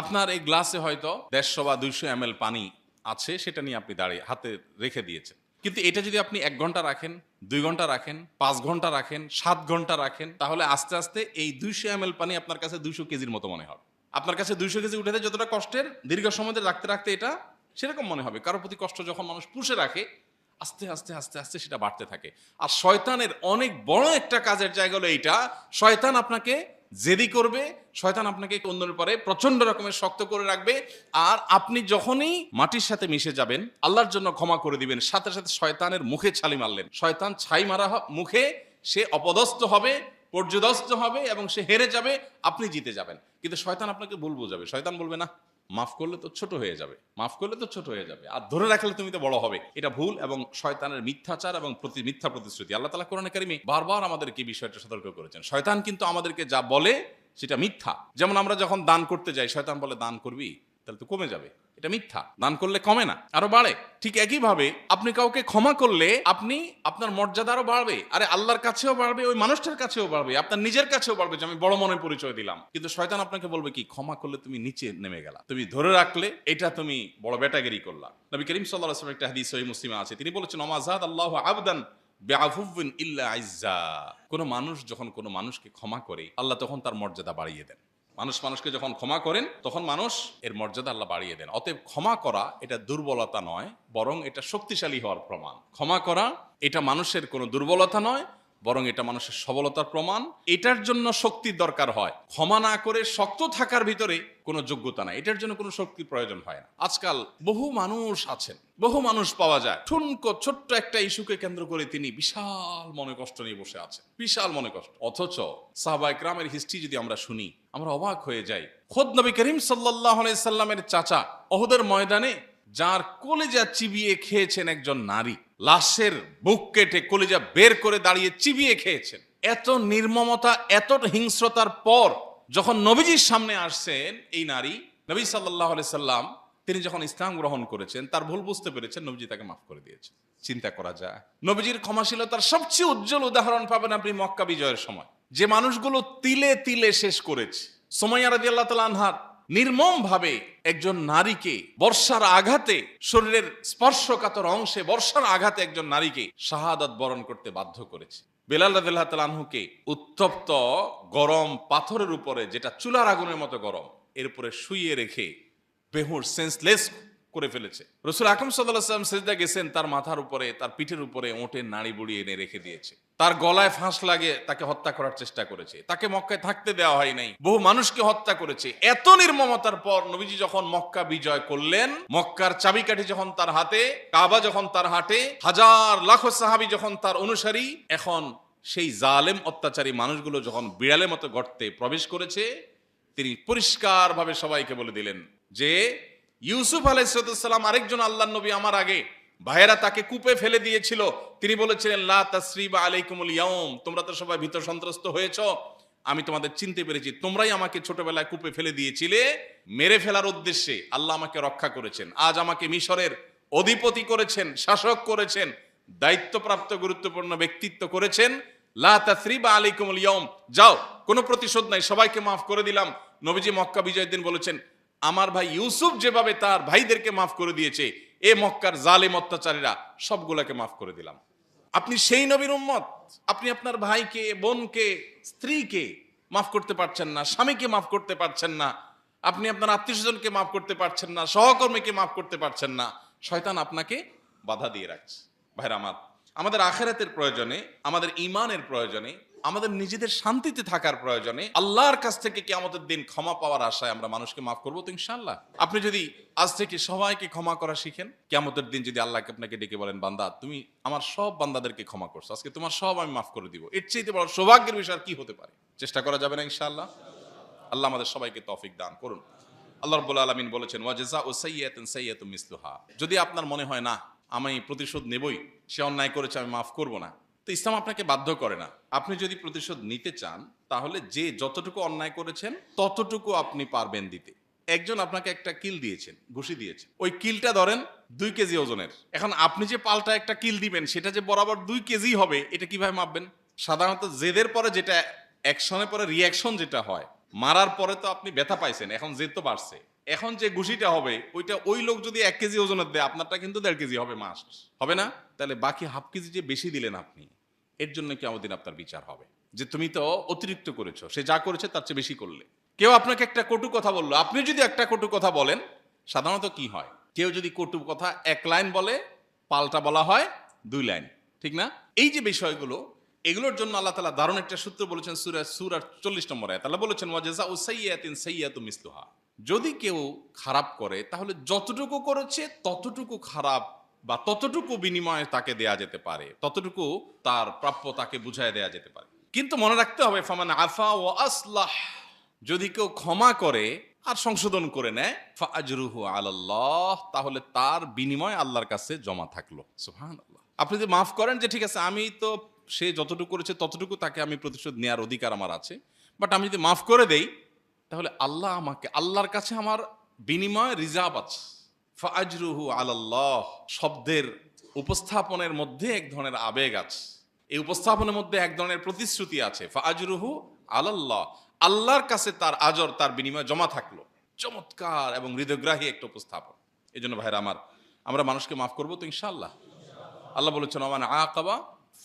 আপনার এই গ্লাসে হয়তো দেড়শো বা দুইশো এম পানি আছে, সেটা নিয়ে আপনি দাঁড়িয়ে হাতে রেখে দিয়েছেন। কিন্তু এটা যদি আপনি এক ঘণ্টা রাখেন, দুই ঘণ্টা রাখেন, পাঁচ ঘণ্টা রাখেন, সাত ঘণ্টা রাখেন, তাহলে আস্তে আস্তে এই দুইশো এম পানি আপনার কাছে দুইশো কেজির মতো মনে হবে। আপনার কাছে দুইশো কেজি উঠেতে যতটা কষ্টের, দীর্ঘ সময় ধরে রাখতে রাখতে এটা সেরকম মনে হবে। কারোর প্রতি কষ্ট যখন মানুষ পুষে রাখে, আস্তে আস্তে আস্তে আস্তে সেটা বাড়তে থাকে। আর শয়তানের অনেক বড় একটা কাজের জায়গা হলো এইটা, শয়তান আপনাকে জেদি করবে, শয়তান আপনাকে অন্যের পরে প্রচণ্ড রকমের শক্ত করে রাখবে। আর আপনি যখনই মাটির সাথে মিশে যাবেন, আল্লাহর জন্য ক্ষমা করে দিবেন, সাথে সাথে শয়তানের মুখে ছালি মারলেন। শয়তান ছাই মারা মুখে সে অপদস্থ হবে, পর্যদস্ত হবে এবং সে হেরে যাবে, আপনি জিতে যাবেন। কিন্তু শয়তান আপনাকে ভুল বোঝাবে। শয়তান বলবে, না মাফ করলে তো ছোট হয়ে যাবে, মাফ করলে তো ছোট হয়ে যাবে। আর ধরে রাখলে তুমি তো বড় হবে। এটা ভুল এবং শয়তানের মিথ্যাচার এবং প্রতি, মিথ্যা প্রতিশ্রুতি। আল্লাহ তালা কোরআন কারিমে বারবার আমাদেরকে বিষয়টা সতর্ক করেছেন। শয়তান কিন্তু আমাদেরকে যা বলে সেটা মিথ্যা। যেমন আমরা যখন দান করতে যাই, শয়তান বলে, দান করবি? তাহলে তো কমে যাবে। এটা মিথ্যা। দান করলে কমে না, আরও বাড়ে। ঠিক একইভাবে আপনি কাউকে ক্ষমা করলে আপনি আপনার মর্যাদা আরও বাড়বে, আরে আল্লাহর কাছেও বাড়বে, ওই মানুষটার কাছেও বাড়বে, আপনার নিজের কাছেও বাড়বে, যে আমি বড় মনে পরিচয় দিলাম। কিন্তু শয়তান আপনাকে বলবে কি, ক্ষমা করলে তুমি নিচে নেমে গেলা। তুমি ধরে রাখলে এটা তুমি বড় বেটাগিরি করলা। নবী করিম সাল্লাহ আসলাম একটা হাদিস সহি মুসলিমে আছে। তিনি বলেছেন অমাজাদ আল্লাহ আবদান বেআফুবিন ইল্লা আইজ্জা। কোনো মানুষ যখন কোনো মানুষকে ক্ষমা করে, আল্লাহ তখন তার মর্যাদা বাড়িয়ে দেন। মানুষ মানুষকে যখন ক্ষমা করেন, তখন মানুষ এর মর্যাদা আল্লাহ বাড়িয়ে দেন। অতএব ক্ষমা করা এটা দুর্বলতা নয়, বরং এটা শক্তিশালী হওয়ার প্রমাণ। ক্ষমা করা এটা মানুষের কোনো দুর্বলতা নয় বরং এটা মানুষের সবলতার প্রমাণ। এটার জন্য শক্তির দরকার হয়। ক্ষমা না করে শক্ত থাকার ভিতরে কোনো যোগ্যতা নাই। এটার জন্য কোনো শক্তির প্রয়োজন হয় না। আজকাল বহু মানুষ আছেন, বহু মানুষ পাওয়া যায়। ঠুনকো ছোট্ট একটা ইস্যুকে কেন্দ্র করে তিনি বিশাল মনে কষ্ট নিয়ে বসে আছেন। বিশাল মনে কষ্ট। অথচ সাহবা ইকরামের হিস্ট্রি যদি আমরা শুনি, আমরা অবাক হয়ে যাই। খোদ নবী করিম সাল্লাহ সাল্লামের চাচা অহদের ময়দানে যার কলেজা চিবিয়ে খেয়েছেন একজন নারী। লাশের বুক কেটে কলেজা বের করে দাঁড়িয়ে চিবিয়ে খেয়েছেন। এত নির্মমতা, এত হিংস্রতার পর যখন নবীজির সামনে আসছেন এই নারী, নবী সাল্লাহ সাল্লাম, তিনি যখন ইসলাম গ্রহণ করেছেন, তার ভুল বুঝতে পেরেছেন, নবীজি তাকে মাফ করে দিয়েছেন। চিন্তা করা যায়। নবীজির ক্ষমাশীলতার সবচেয়ে উজ্জ্বল উদাহরণ পাবেন আপনি মক্কা বিজয়ের সময়। যে মানুষগুলো তিলে তিলে শেষ করেছে। সময় রাদি আল্লাহ তালা আনহার নির্মম ভাবে একজন নারীকে বর্ষার আঘাতে শরীরের স্পর্শকাতর অংশে বর্ষার আঘাতে একজন নারীকে শাহাদাত বরণ করতে বাধ্য করেছে। বেলাল রাদিল্লাহ তালানহুকে উত্তপ্ত গরম পাথরের উপরে, যেটা চুলার আগুনের মতো গরম এরপরে শুইয়ে রেখে বেহুর সেন্সলেস করে ফেলেছে। রসুল আকরম সাল্লাম সেজদা গেছেন, তার মাথার উপরে, তার পিঠের উপরে ওঁটের নাড়ি বুড়িয়ে এনে রেখে দিয়েছে। তার গলায় ফাঁস লাগে, তাকে হত্যা করার চেষ্টা করেছে। তাকে মক্কায় থাকতে দেওয়া হয় নাই। বহু মানুষকে হত্যা করেছে। এত নির্মমতার পর নবীজি যখন মক্কা বিজয় করলেন, মক্কার চাবিকাঠি যখন তার হাতে, কাবা যখন তার হাটে, হাজার লাখ সাহাবি যখন তার অনুসারী, এখন সেই জালেম অত্যাচারী মানুষগুলো যখন বিড়ালের মতো গর্তে প্রবেশ করেছে, তিনি পরিষ্কারভাবে সবাইকে বলে দিলেন যে ইউসুফ আলাইসালাম আরেকজন আল্লাহ নবী আমার আগে। ভাইয়েরা তাকে কূপে ফেলে দিয়েছিল। তিনি বলেছিলেন, লা আলাইকুমুল তোমরা তো সবাই ভীত সন্ত্রস্ত হয়েছ। আমি তোমাদের চিনতে পেরেছি, তোমরাই আমাকে ছোটবেলায় কূপে ফেলে দিয়েছিলে। মেরে ফেলার উদ্দেশ্যে আল্লাহ আমাকে রক্ষা করেছেন। আজ আমাকে মিশরের অধিপতি করেছেন, শাসক করেছেন, দায়িত্বপ্রাপ্ত, গুরুত্বপূর্ণ ব্যক্তিত্ব করেছেন। লা তাসরিবা আলাইকুমুল ইয়াউম। যাও, কোনো প্রতিশোধ নাই, সবাইকে মাফ করে দিলাম। নবীজি মক্কা বিজয়ের দিন বলেছেন আমার ভাই ইউসুফ যেভাবে তার ভাইদেরকে মাফ করে দিয়েছে, এ মক্কার জালেম অত্যাচারীরা সবগুলাকে মাফ করে দিলাম। আপনি সেই নবীর উম্মত, আপনি আপনার ভাইকে, বোনকে, স্ত্রীকে মাফ করতে পারছেন না, স্বামীকে মাফ করতে পারছেন না, আপনি আপনার আত্মীয় স্বজনকে মাফ করতে পারছেন না, সহকর্মীকে মাফ করতে পারছেন না, শয়তান আপনাকে বাধা দিয়ে রাখছে। ভাইরা আমার আমাদের আখেরাতের প্রয়োজনে, আমাদের ইমানের প্রয়োজনে, আমাদের নিজেদের শান্তিতে থাকার প্রয়োজনে আল্লাহর কাছ থেকে কি আমাদের দিন ক্ষমা পাওয়ার আশায় আমরা মানুষকে মাফ করব তো ইনশাল্লাহ আপনি যদি আজ থেকে সবাইকে ক্ষমা করা শিখেন কেমতের দিন যদি আল্লাহকে আপনাকে ডেকে বলেন, বান্দা, তুমি আমার সব বান্দাদেরকে ক্ষমা করছ, আজকে তোমার সব আমি মাফ করে দিব। এর চেয়ে বড় সৌভাগ্যের বিষয় আর কি হতে পারে? চেষ্টা করা যাবে না ইনশাআল্লাহ? আল্লাহ আমাদের সবাইকে তফিক দান করুন। আল্লাহ রব্বুল আলমিন বলেছেন ওয়াজেজা ও সৈয়াতুন সৈয়াতুম মিসলুহা। যদি আপনার মনে হয়, না আমি প্রতিশোধ নেবই, সে অন্যায় করেছে, আমি মাফ করব না। তো ইসলাম আপনাকে বাধ্য করে না। আপনি যদি প্রতিশোধ নিতে চান, তাহলে যে যতটুকু অন্যায় করেছেন, ততটুকু আপনি পারবেন দিতে। একজন আপনাকে একটা কিল দিয়েছেন, ঘুষি দিয়েছেন। ওই কিলটা ধরেন দুই কেজি ওজনের। এখন আপনি যে পাল্টা একটা কিল দিবেন, সেটা যে বরাবর দুই কেজি হবে, এটা কীভাবে মাপবেন? সাধারণত জেদের পরে যেটা অ্যাকশনের পরে রিয়াকশন যেটা হয়, মারার পরে তো আপনি ব্যথা পাইছেন, এখন জেদ তো বাড়ছে। এখন যে ঘুষিটা হবে, ওইটা ওই লোক যদি এক কেজি ওজনের দেয়, আপনারটা কিন্তু দেড় কেজি হবে মাস। হবে না? তাহলে বাকি হাফ কেজি যে বেশি দিলেন আপনি, এর জন্য কি আমাদের আপনার বিচার হবে। যে তুমি তো অতিরিক্ত করেছ, সে যা করেছে তার চেয়ে বেশি করলে। কেউ আপনাকে একটা কটু কথা বলল, আপনি যদি একটা কটু কথা বলেন, সাধারণত কি হয়? কেউ যদি কটু কথা এক লাইন বলে, পাল্টা বলা হয় দুই লাইন, ঠিক না? এই যে বিষয়গুলো এগুলোর জন্য আল্লাহ তালা দারুণ একটা সূত্র বলেছেন সুরা সুরার চল্লিশ নম্বর আয়াত। আল্লাহ বলেছেন ওয়াজেজা ও সাইয়াতিন সাইয়াতু মিসলুহা। যদি কেউ খারাপ করে, তাহলে যতটুকু করেছে, ততটুকু খারাপ বা ততটুকু বিনিময়ে তাকে দেয়া যেতে পারে। ততটুকু তার প্রাপ্য তাকে বুঝায় দেয়া যেতে পারে। কিন্তু মনে রাখতে হবে, ফামান আফা ও আসলাহ, যদি কেউ ক্ষমা করে আর সংশোধন করে নেয় ফাজরুহু আলাল্লাহ, তাহলে তার বিনিময় আল্লাহর কাছে জমা থাকল। সুবহানাল্লাহ। আপনি যদি মাফ করেন যে, ঠিক আছে, আমি তো সে যতটুকু করেছে ততটুকু তাকে আমি প্রতিশোধ নেওয়ার অধিকার আমার আছে। বাট আমি যদি মাফ করে দেই, তাহলে আল্লাহ আমাকে, আল্লাহর কাছে আমার বিনিময় রিজার্ভ আছে। ফাজরুহু আলাল্লাহ, শব্দের উপস্থাপনের মধ্যে এক ধরনের আবেগ আছে। এই উপস্থাপনের মধ্যে এক ধরনের প্রতিশ্রুতি আছে। ফাজরুহু আলাল্লাহ, আল্লাহর কাছে তার আজর, তার বিনিময় জমা থাকল। চমৎকার এবং হৃদয়গ্রাহী একটা উপস্থাপন। এই জন্য ভাইরা আমার, আমরা মানুষকে মাফ করব তো ইনশাআল্লাহ। আল্লাহ বলেছেন আমার আকাবা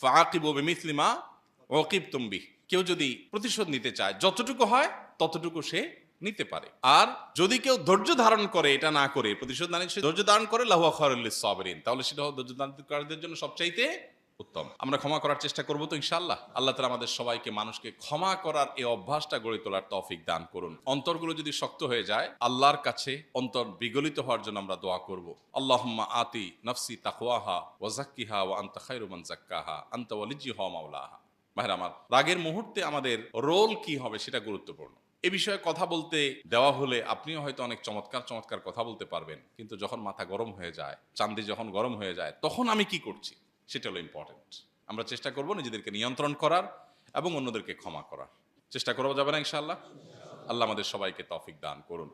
ফাকিব মিসলিমা ওকিব তুম্বি কেউ যদি প্রতিশোধ নিতে চায়, যতটুকু হয় ততটুকু সে নিতে পারে। আর যদি কেউ ধৈর্য ধারণ করে এটা না করে, প্রতিশোধ না ধৈর্য ধারণ করে লাহুয়া খরুল্লিস সবরিন। তাহলে সেটা ধৈর্য ধারণকারীদের জন্য সবচাইতে উত্তম। আমরা ক্ষমা করার চেষ্টা করব তো ইনশাল্লাহ আল্লাহ তালা আমাদের সবাইকে, মানুষকে ক্ষমা করার এই অভ্যাসটা গড়ে তোলার তৌফিক দান করুন। অন্তরগুলো যদি শক্ত হয়ে যায়, আল্লাহর কাছে অন্তর বিগলিত হওয়ার জন্য আমরা দোয়া করব। আল্লাহুম্মা আতি নফসি তাকওয়াহা ওয়াজাক্কিহা ওয়া আনতা খায়রু মান জাক্কাহা আনতা ওয়ালিজ্জিহা মাওলাহা। ভাইরা আমার, রাগের মুহূর্তে আমাদের রোল কি হবে সেটা গুরুত্বপূর্ণ। এ বিষয়ে কথা বলতে দেওয়া হলে আপনিও হয়তো অনেক চমৎকার চমৎকার কথা বলতে পারবেন। কিন্তু যখন মাথা গরম হয়ে যায়, চান্দি যখন গরম হয়ে যায়, তখন আমি কি করছি? সেটা হলো ইম্পর্টেন্ট আমরা চেষ্টা করব নিজেদেরকে নিয়ন্ত্রণ করার এবং অন্যদেরকে ক্ষমা করার। চেষ্টা করা যাবে না ইনশাআল্লাহ? আল্লাহ আমাদের সবাইকে তফিক দান করুন।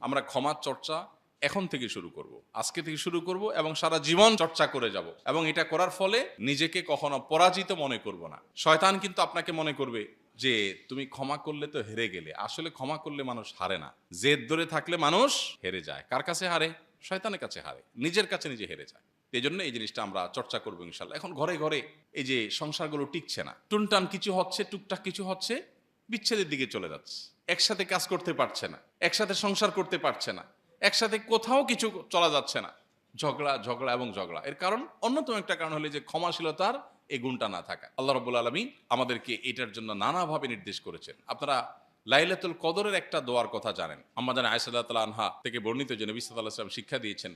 আমরা ক্ষমার চর্চা এখন থেকে শুরু করব, আজকে থেকে শুরু করব এবং সারা জীবন চর্চা করে যাব এবং এটা করার ফলে নিজেকে কখনো পরাজিত মনে করব না। শয়তান কিন্তু আপনাকে মনে করবে যে তুমি ক্ষমা করলে তো হেরে গেলে, আসলে ক্ষমা করলে মানুষ হারে না। জেদ ধরে থাকলে মানুষ হেরে যায়। কার কাছে হারে? শয়তানের কাছে হারে। নিজের কাছে নিজে হেরে যায়। এই জন্য এই জিনিসটা আমরা চর্চা করব ইনশাল্লাহ এখন ঘরে ঘরে এই যে সংসারগুলো টিকছে না, টুনটান কিছু হচ্ছে, টুকটাক কিছু হচ্ছে, বিচ্ছেদের দিকে চলে যাচ্ছে। একসাথে কাজ করতে পারছে না, একসাথে সংসার করতে পারছে না, একসাথে কোথাও কিছু চলা যাচ্ছে না। ঝগড়া ঝগড়া এবং ঝগড়া। এর কারণ অন্যতম একটা কারণ হলো যে ক্ষমাশীলতার এই গুণটা না থাকা। আল্লাহ রবুল আলমী আমাদেরকে এটার জন্য নানাভাবে নির্দেশ করেছেন। আপনারা লাইলাতুল কদরের একটা দোয়ার কথা জানেন। আমাদের আয়সাল্লাহ তালা আনহা থেকে বর্ণিত যে নবী সাল্লাহ সাল্লাম শিক্ষা দিয়েছেন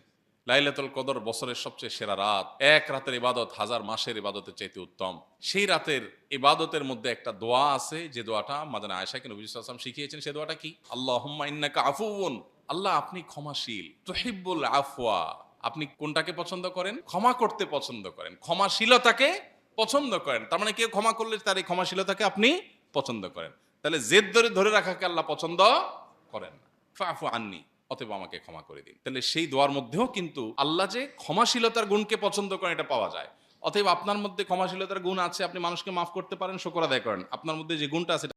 লাইলাতুল কদর বছরের সবচেয়ে সেরা রাত। এক রাতের ইবাদত, হাজার মাসের ইবাদতের চাইতে উত্তম। সেই রাতের ইবাদতের মধ্যে একটা দোয়া আছে, যে দোয়াটা মাদানা আয়সাকে নবী সাল্লাম শিখিয়েছেন সেই দোয়াটা কি? আল্লাহ ইন্নাকা আফুন আল্লাহ আপনি ক্ষমাশীল। তুহিব্বুল আফওয়া। আপনি কোনটাকে পছন্দ করেন? ক্ষমা করতে পছন্দ করেন। ক্ষমাশীলতাকে পছন্দ করেন। তার মানে কেউ ক্ষমা করলে তার এই ক্ষমাশীলতাকে আপনি পছন্দ করেন। তাহলে জেদ ধরে ধরে রাখাকে আল্লাহ পছন্দ করেন ফাফু আননি। অতএব আমাকে ক্ষমা করে দিন। তাহলে সেই দোয়ার মধ্যেও কিন্তু আল্লাহ যে ক্ষমাশীলতার গুণকে পছন্দ করেন, এটা পাওয়া যায়। অতএব আপনার মধ্যে ক্ষমাশীলতার গুণ আছে, আপনি মানুষকে মাফ করতে পারেন, শোকর আদায় করেন। আপনার মধ্যে যে গুণটা আছে